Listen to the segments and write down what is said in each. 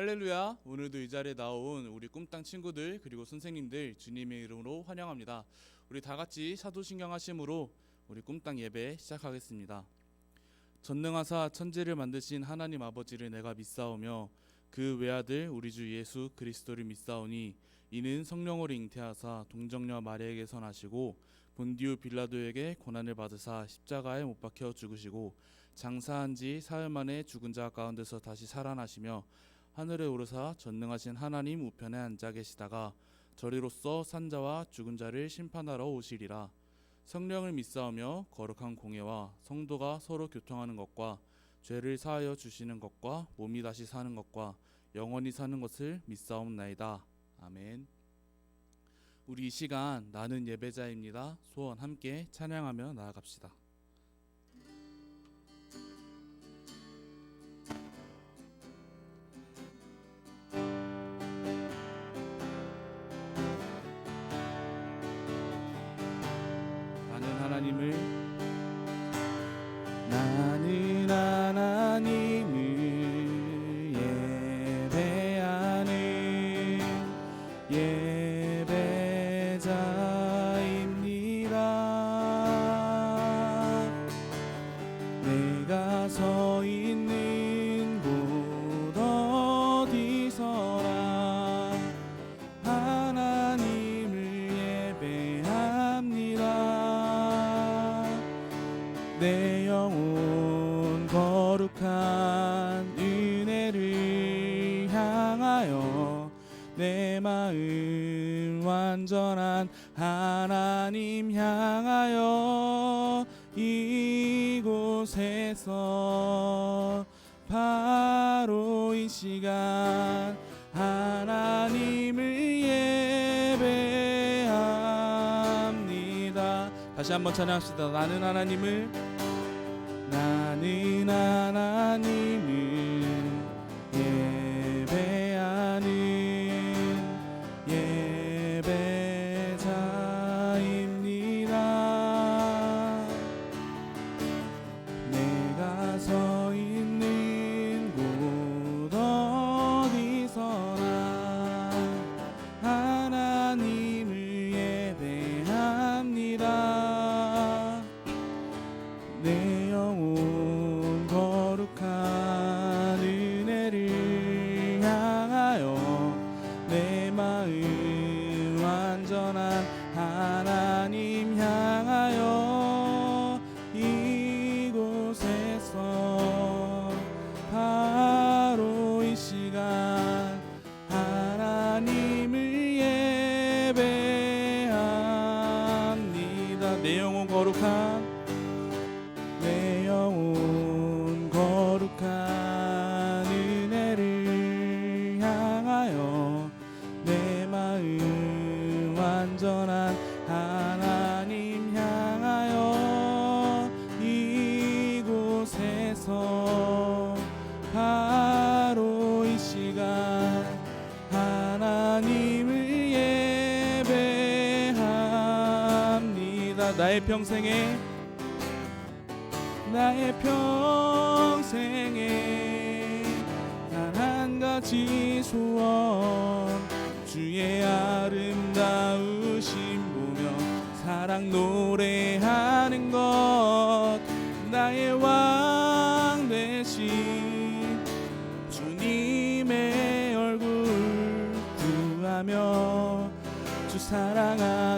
할렐루야. 오늘도 이 자리에 나온 우리 꿈땅 친구들 그리고 선생님들 주님의 이름으로 환영합니다. 우리 다 같이 사도신경 하심으로 우리 꿈땅 예배 시작하겠습니다. 전능하사 천지를 만드신 하나님 아버지를 내가 믿사오며 그 외아들 우리 주 예수 그리스도를 믿사오니 이는 성령으로 잉태하사 동정녀 마리아에게서 나시고 본디오 빌라도에게 고난을 받으사 십자가에 못 박혀 죽으시고 장사한 지 사흘 만에 죽은 자 가운데서 다시 살아나시며 하늘에 오르사 전능하신 하나님 우편에 앉아 계시다가 저리로서 산자와 죽은 자를 심판하러 오시리라. 성령을 믿사오며 거룩한 공예와 성도가 서로 교통하는 것과 죄를 사하여 주시는 것과 몸이 다시 사는 것과 영원히 사는 것을 믿사옵나이다. 아멘. 우리 이 시간 나는 예배자입니다. 소원 함께 찬양하며 나아갑시다 바로 이 시간 하나님을 예배합니다. 다시 한번 찬양합시다. 나는 하나님을 나는 하나님을 바로 이 시간 하나님을 예배합니다. 나의 평생에 나의 평생에 단한 가지 소원 주의 아름다우심 보며 사랑 노래하는 것 나의 왕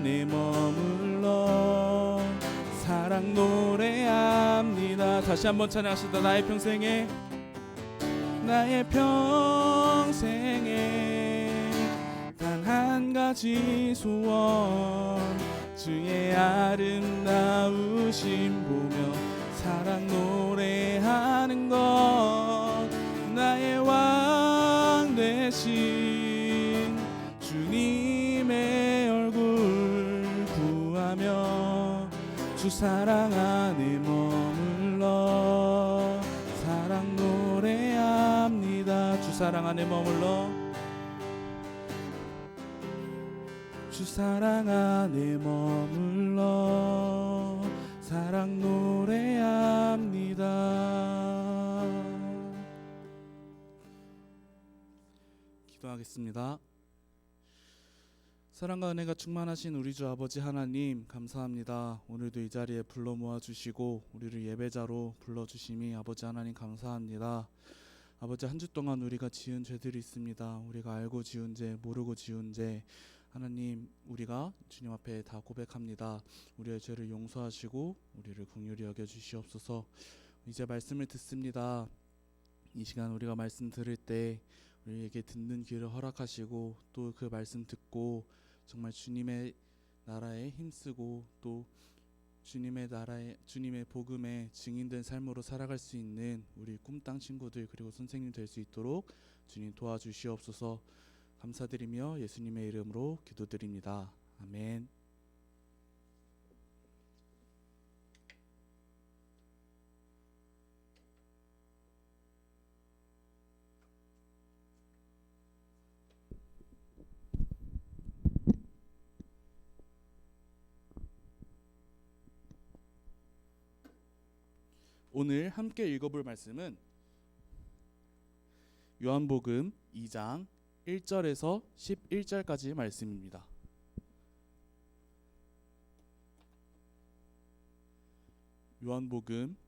안에 머물러 사랑 노래합니다. 다시 한번 찬양하시다. 나의 평생에 나의 평생에 단 한 가지 소원. 주의 아름다우심 보며 사랑 노래하 주 사랑 안에 머물러 사랑 노래합니다 주 사랑 안에 머물러 주 사랑 안에 머물러 사랑 노래합니다 기도하겠습니다. 사랑과 은혜가 충만하신 우리 주 아버지 하나님 감사합니다. 오늘도 이 자리에 불러 모아 주시고 우리를 예배자로 불러 주심이 아버지 하나님 감사합니다. 아버지 한 주 동안 우리가 지은 죄들이 있습니다. 우리가 알고 지은 죄, 모르고 지은 죄 하나님 우리가 주님 앞에 다 고백합니다. 우리의 죄를 용서하시고 우리를 긍휼히 여겨 주시옵소서. 이제 말씀을 듣습니다. 이 시간 우리가 말씀 들을 때 우리에게 듣는 귀를 허락하시고 또 그 말씀 듣고 정말 주님의 나라에 힘쓰고 또 주님의 나라의 주님의 복음의 증인된 삶으로 살아갈 수 있는 우리 꿈땅 친구들 그리고 선생님 될 수 있도록 주님 도와주시옵소서 감사드리며 예수님의 이름으로 기도드립니다. 아멘. 오늘 함께 읽어볼 말씀은 요한복음 2장 1절에서 11절까지 말씀입니다. 요한복음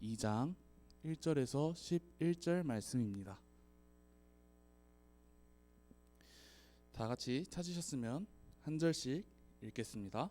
2장 1절에서 11절 말씀입니다. 다 같이 찾으셨으면 한 절씩 읽겠습니다.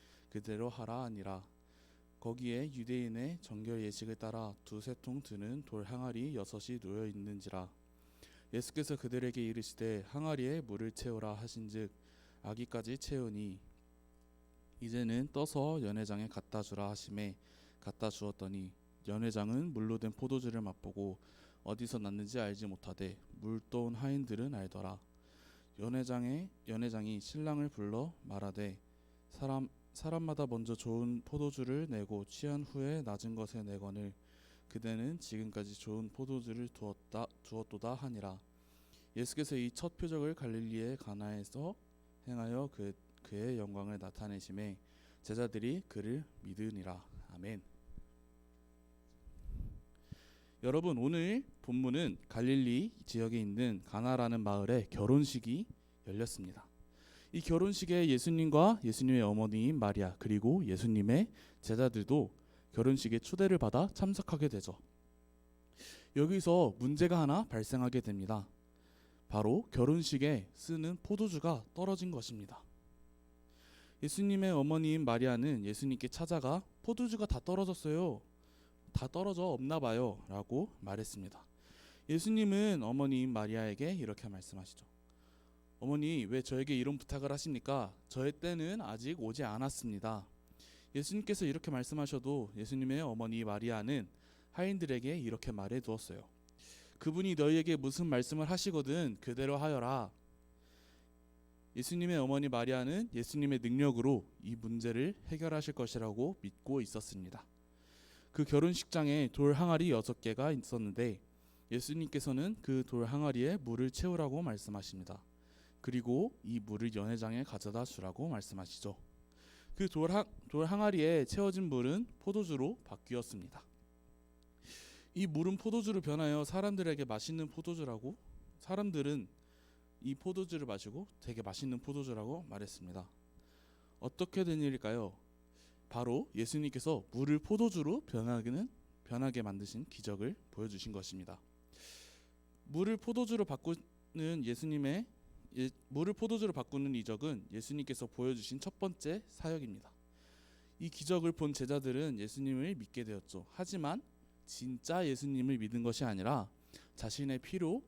그대로 하라 하니라. 거기에 유대인의 정결 예식을 따라 두세 통 드는 돌 항아리 여섯이 놓여 있는지라. 예수께서 그들에게 이르시되 항아리에 물을 채우라 하신즉 아기까지 채우니 이제는 떠서 연회장에 갖다 주라 하심에 갖다 주었더니 연회장은 물로 된 포도주를 맛보고 어디서 났는지 알지 못하되 물 떠온 하인들은 알더라. 연회장에 연회장이 신랑을 불러 말하되 사람 사람마다 먼저 좋은 포도주를 내고 취한 후에 낮은 것에 내거늘 그대는 지금까지 좋은 포도주를 두었다 두었도다 하니라 예수께서 이 첫 표적을 갈릴리의 가나에서 행하여 그 그의 영광을 나타내심에 제자들이 그를 믿으니라 아멘. 여러분 오늘 본문은 갈릴리 지역에 있는 가나라는 마을에 결혼식이 열렸습니다. 이 결혼식에 예수님과 예수님의 어머니인 마리아 그리고 예수님의 제자들도 결혼식에 초대를 받아 참석하게 되죠. 여기서 문제가 하나 발생하게 됩니다. 바로 결혼식에 쓰는 포도주가 떨어진 것입니다. 예수님의 어머니인 마리아는 예수님께 찾아가 포도주가 다 떨어졌어요. 다 떨어져 없나 봐요. 라고 말했습니다. 예수님은 어머니인 마리아에게 이렇게 말씀하시죠. 어머니 왜 저에게 이런 부탁을 하십니까? 저의 때는 아직 오지 않았습니다. 예수님께서 이렇게 말씀하셔도 예수님의 어머니 마리아는 하인들에게 이렇게 말해 두었어요. 그분이 너희에게 무슨 말씀을 하시거든 그대로 하여라. 예수님의 어머니 마리아는 예수님의 능력으로 이 문제를 해결하실 것이라고 믿고 있었습니다. 그 결혼식장에 돌 항아리 여섯 개가 있었는데 예수님께서는 그 돌 항아리에 물을 채우라고 말씀하십니다. 그리고 이 물을 연회장에 가져다 주라고 말씀하시죠. 그 돌 항아리에 채워진 물은 포도주로 바뀌었습니다. 이 물은 포도주로 변하여 사람들에게 맛있는 포도주라고 사람들은 이 포도주를 마시고 되게 맛있는 포도주라고 말했습니다. 어떻게 된 일일까요? 바로 예수님께서 물을 포도주로 변하게는 변하게 만드신 기적을 보여주신 것입니다. 물을 포도주로 바꾸는 예수님의 예, 물을 포도주로 바꾸는 이적은 예수님께서 보여주신 첫 번째 사역입니다. 이 기적을 본 제자들은 예수님을 믿게 되었죠. 하지만 진짜 예수님을 믿은 것이 아니라 자신의 피로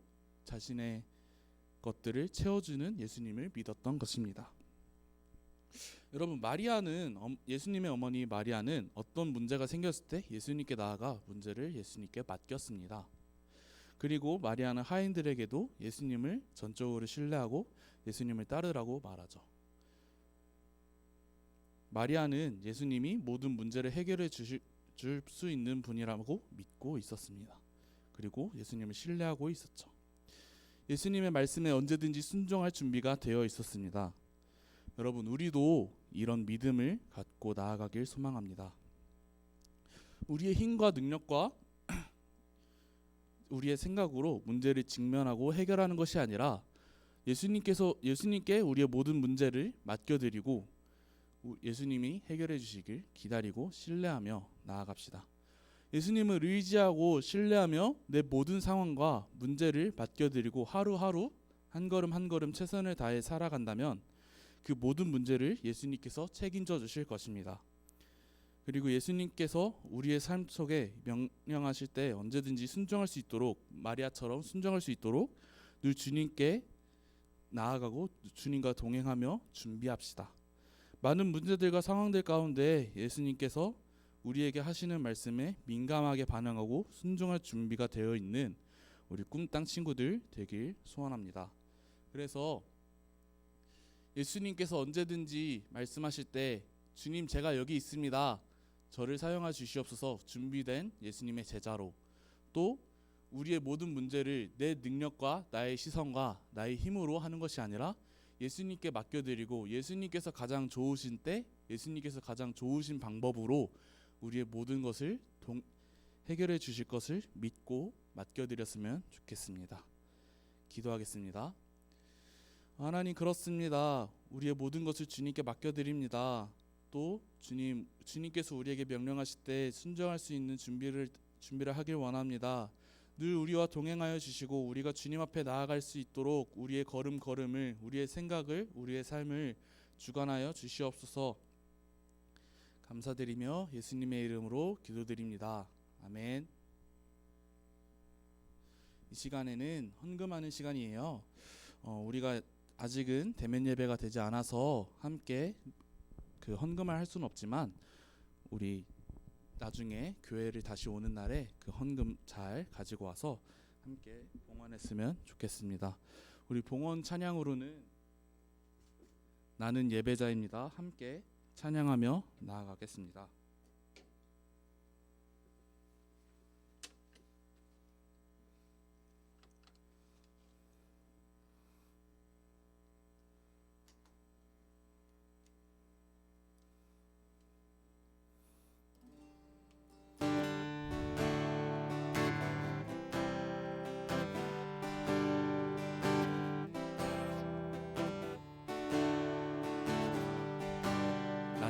자신의 것들을 채워주는 예수님을 믿었던 것입니다. 여러분 마리아는 예수님의 어머니 마리아는 어떤 문제가 생겼을 때 예수님께 나아가 문제를 예수님께 맡겼습니다. 그리고 마리아는 하인들에게도 예수님을 전적으로 신뢰하고 예수님을 따르라고 말하죠. 마리아는 예수님이 모든 문제를 해결해 주실 줄수 있는 분이라고 믿고 있었습니다. 그리고 예수님을 신뢰하고 있었죠. 예수님의 말씀에 언제든지 순종할 준비가 되어 있었습니다. 여러분, 우리도 이런 믿음을 갖고 나아가길 소망합니다. 우리의 힘과 능력과 우리의 생각으로 문제를 직면하고 해결하는 것이 아니라 예수님께서 예수님께 우리의 모든 문제를 맡겨드리고 우- 예수님이 해결해 주시길 기다리고 신뢰하며 나아갑시다. 예수님을 의지하고 신뢰하며 내 모든 상황과 문제를 맡겨드리고 하루하루 한 걸음 한 걸음 최선을 다해 살아간다면 그 모든 문제를 예수님께서 책임져 주실 것입니다. 그리고 예수님께서 우리의 삶 속에 명령하실 때 언제든지 순종할 수 있도록 마리아처럼 순종할 수 있도록 늘 주님께 나아가고 주님과 동행하며 준비합시다. 많은 문제들과 상황들 가운데 예수님께서 우리에게 하시는 말씀에 민감하게 반응하고 순종할 준비가 되어 있는 우리 꿈땅 친구들 되길 소원합니다. 그래서 예수님께서 언제든지 말씀하실 때 주님 제가 여기 있습니다. 저를 사용하 주시옵소서 준비된 예수님의 제자로 또 우리의 모든 문제를 내 능력과 나의 시선과 나의 힘으로 하는 것이 아니라 예수님께 맡겨드리고 예수님께서 가장 좋으신 때 예수님께서 가장 좋으신 방법으로 우리의 모든 것을 동, 해결해 주실 것을 믿고 맡겨드렸으면 좋겠습니다. 기도하겠습니다. 하나님 그렇습니다. 우리의 모든 것을 주님께 맡겨드립니다. 또 주님 주님께서 우리에게 명령하실 때 순종할 수 있는 준비를 준비를 하길 원합니다. 늘 우리와 동행하여 주시고 우리가 주님 앞에 나아갈 수 있도록 우리의 걸음 걸음을 우리의 생각을 우리의 삶을 주관하여 주시옵소서. 감사드리며 예수님의 이름으로 기도드립니다. 아멘. 이 시간에는 헌금하는 시간이에요. 어, 우리가 아직은 대면 예배가 되지 않아서 함께 그 헌금을 할 수는 없지만 우리 나중에 교회를 다시 오는 날에 그 헌금 잘 가지고 와서 함께 봉헌했으면 좋겠습니다. 우리 봉헌 찬양으로는 나는 예배자입니다. 함께 찬양하며 나아가겠습니다.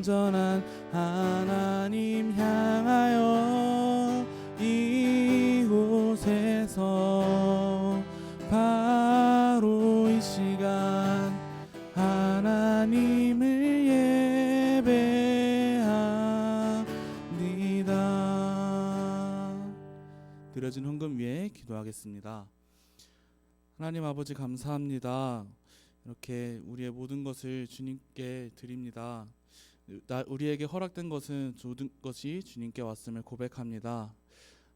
완전한 하나님 향하여 이곳에서 바로 이 시간 하나님을 예배합니다. 드려진 헌금 위에 기도하겠습니다. 하나님 아버지 감사합니다. 이렇게 우리의 모든 것을 주님께 드립니다. 나, 우리에게 허락된 것은 모든 것이 주님께 왔음을 고백합니다.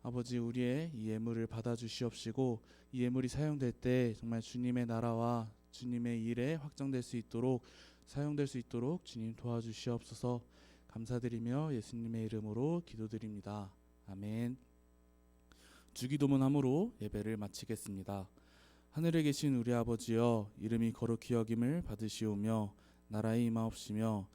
아버지 우리의 이 예물을 받아 주시옵시고 이 예물이 사용될 때 정말 주님의 나라와 주님의 일에 확정될 수 있도록 사용될 수 있도록 주님 도와주시옵소서. 감사드리며 예수님의 이름으로 기도드립니다. 아멘. 주기도문 함으로 예배를 마치겠습니다. 하늘에 계신 우리 아버지여 이름이 거룩히 여김을 받으시오며 나라의 임하옵시며